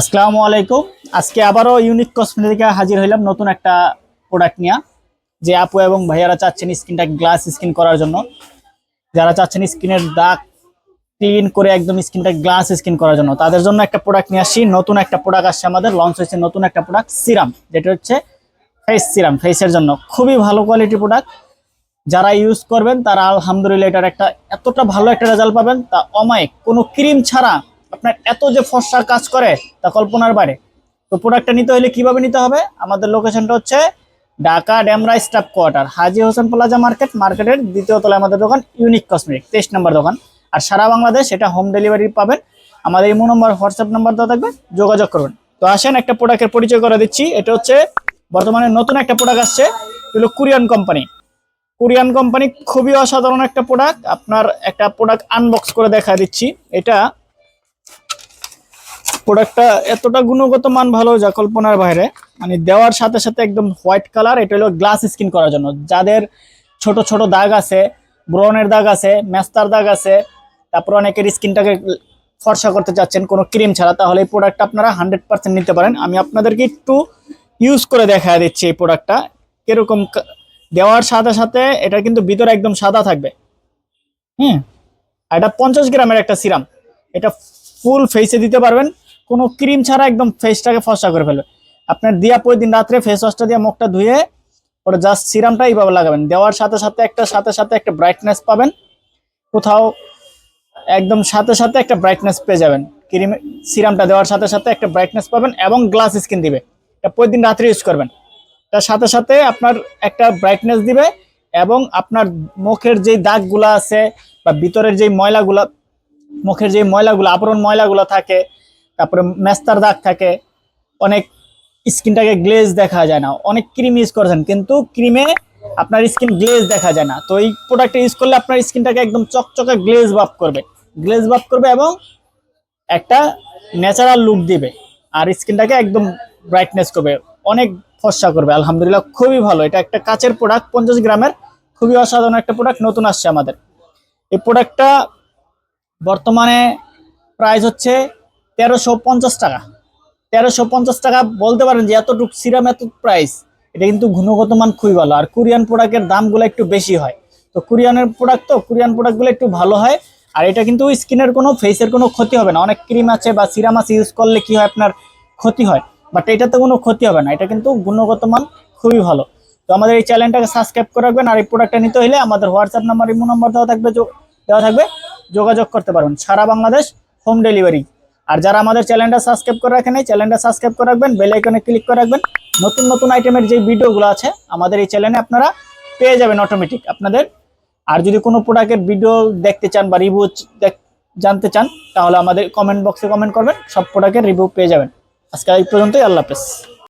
আসসালামু আলাইকুম। আজকে আবারও ইউনিক কসমেটিকে হাজির হইলাম নতুন একটা প্রোডাক্ট নিয়ে। যে আপু এবং ভাইয়ারা চাচ্ছেন স্কিনটা গ্লাস স্কিন করার জন্য। যারা চাচ্ছেন স্কিনের দাগ ক্লিন করে একদম স্কিনটা গ্লাস স্কিন করার জন্য। তাদের জন্য একটা প্রোডাক্ট নিয়ে আসছি নতুন একটা প্রোডাক্ট আসছে আমাদের। লঞ্চ হয়েছে নতুন একটা প্রোডাক্ট সিরাম যেটা হচ্ছে ফেস সিরাম ফেসের জন্য। খুবই ভালো কোয়ালিটি প্রোডাক্ট যারা ইউজ করবেন, তারা আলহামদুলিল্লাহ এটার একটা এতটা ভালো একটা রেজাল্ট পাবেন। তা অমায়িক, কোনো ক্রিম ছাড়া আপনার এত যে ফর্সার কাজ করে, তা কল্পনার বাইরে। তো প্রোডাক্টটা নিতে হলে কীভাবে নিতে হবে? আমাদের লোকেশনটা হচ্ছে Dhaka Demra staff quarter, Haji Hossain plaza market, মার্কেটের দ্বিতীয় তলায় আমাদের দোকান, ইউনিক কসমেটিক তেইশ নম্বর দোকান। আর সারা বাংলাদেশ এটা হোম ডেলিভারি পাবেন। আমাদের ইমো নম্বর, হোয়াটসঅ্যাপ নাম্বার দেওয়া থাকবে, যোগাযোগ করবেন তো আসেন, একটা প্রোডাক্টের পরিচয় করে দিচ্ছি। এটা হচ্ছে বর্তমানে নতুন একটা প্রোডাক্ট আসছে এগুলো কোরিয়ান কোম্পানি। কোরিয়ান কোম্পানি খুবই অসাধারণ একটা প্রোডাক্ট আপনার একটা প্রোডাক্ট আনবক্স করে দেখা দিচ্ছি। এটা প্রোডাক্টটা এতটা গুণগত মান ভালো যা কল্পনার বাইরে। মানে দেওয়ার সাথে সাথে একদম হোয়াইট কালার, এটা হলো গ্লাস স্কিন করার জন্য। যাদের ছোট ছোট দাগ আছে ব্রনের দাগ আছে, মেস্তার দাগ আছে, তারপর অনেকের স্কিনটাকে ফর্সা করতে চাচ্ছেন কোনো ক্রিম ছাড়া, তাহলে এই প্রোডাক্টটা আপনারা হান্ড্রেড পার্সেন্ট নিতে পারেন। আমি আপনাদেরকে একটু ইউজ করে দেখা দিচ্ছি এই প্রোডাক্টটা। কীরকম দেওয়ার সাথে সাথে এটা কিন্তু ভিতরে একদম সাদা থাকবে। হুম? এটা পঞ্চাশ গ্রামের একটা সিরাম। এটা ফুল ফেসে দিতে পারবেন। কোনো ক্রিম ছাড়া একদম ফেসটাকে ফসা করে ফেলবে। আপনার দিয়া পরের দিন রাত্রে ফেস ওয়াশটা দিয়ে মুখটা ধুয়ে ওটা জাস্ট সিরামটা এইভাবে লাগাবেন। দেওয়ার সাথে সাথে একটা, সাথে সাথে একটা ব্রাইটনেস পাবেন। কোথাও একদম সাথে সাথে একটা ব্রাইটনেস পেয়ে যাবেন। ক্রিম সিরামটা দেওয়ার সাথে সাথে একটা ব্রাইটনেস পাবেন এবং গ্লাস স্কিন দিবে। এটা পরের দিন রাত্রে ইউজ করবেন। তার সাথে সাথে আপনার একটা ব্রাইটনেস দিবে এবং আপনার মুখের যেই দাগগুলা আছে বা ভিতরের যেই ময়লাগুলা, মুখের যেই ময়লাগুলো, আবরণ ময়লাগুলো থাকে তারপরে মেস্তার দাগ থাকে, অনেক স্কিনটাকে গ্লেজ দেখা যায় না, অনেক ক্রিম ইউজ করেছেন কিন্তু ক্রিমে আপনার স্কিন গ্লেজ দেখা যায় না। তো এই প্রোডাক্টটা ইউজ করলে আপনার স্কিনটাকে একদম চকচকে গ্লেজ বাপ করবে। গ্লেজ বাপ করবে এবং একটা ন্যাচারাল লুক দিবে, আর স্কিনটাকে একদম ব্রাইটনেস করবে, অনেক ফর্সা করবে। আলহামদুলিল্লাহ খুবই ভালো। এটা একটা কাচের প্রোডাক্ট পঞ্চাশ গ্রামের, খুবই অসাধারণ একটা প্রোডাক্ট নতুন আসছে আমাদের। এই প্রোডাক্টটা বর্তমানে প্রাইস হচ্ছে তেরোশো পঞ্চাশ টাকা। তেরোশো পঞ্চাশ টাকা বলতে পারেন যে এতটুক সিরাম, এত প্রাইস এটা কিন্তু গুণগত মান খুবই ভালো। আর কোরিয়ান প্রোডাক্টের দামগুলো একটু বেশি হয়। তো কোরিয়ানের প্রোডাক্ট তো, কোরিয়ান প্রোডাক্টগুলো একটু ভালো হয়। আর এটা কিন্তু স্কিনের কোনো ফেসের কোনো ক্ষতি হবে না। অনেক ক্রিম আছে বা সিরাম আছে ইউজ করলে কি হয় আপনার ক্ষতি হয়? বাট এটাতে কোনো ক্ষতি হবে না। এটা কিন্তু গুণগত মান খুবই ভালো। তো আমাদের এই চ্যানেলটাকে সাবস্ক্রাইব করে রাখবেন। আর এই প্রোডাক্টটা নিতে হলে আমাদের হোয়াটসঅ্যাপ নাম্বার ইমো নাম্বার দেওয়া থাকবে দেওয়া থাকবে। যোগাযোগ করতে পারবেন। সারা বাংলাদেশ হোম ডেলিভারি আর যারা আমাদের চ্যানেলটা সাবস্ক্রাইব করে রাখেন এই চ্যানেলটা সাবস্ক্রাইব করে রাখবেন বেল আইকনে ক্লিক করে রাখবেন। নতুন নতুন আইটেমের যে ভিডিওগুলো আছে, আমাদের এই চ্যানেলে আপনারা পেয়ে যাবেন অটোমেটিক আপনাদের। আর যদি কোনো প্রোডাক্টের ভিডিও দেখতে চান বা রিভিউ জানতে চান, তাহলে আমাদের কমেন্ট বক্সে কমেন্ট করবেন, সব প্রোডাক্টের রিভিউ পেয়ে যাবেন। আজকে এই পর্যন্তই, আল্লাহ হাফেজ।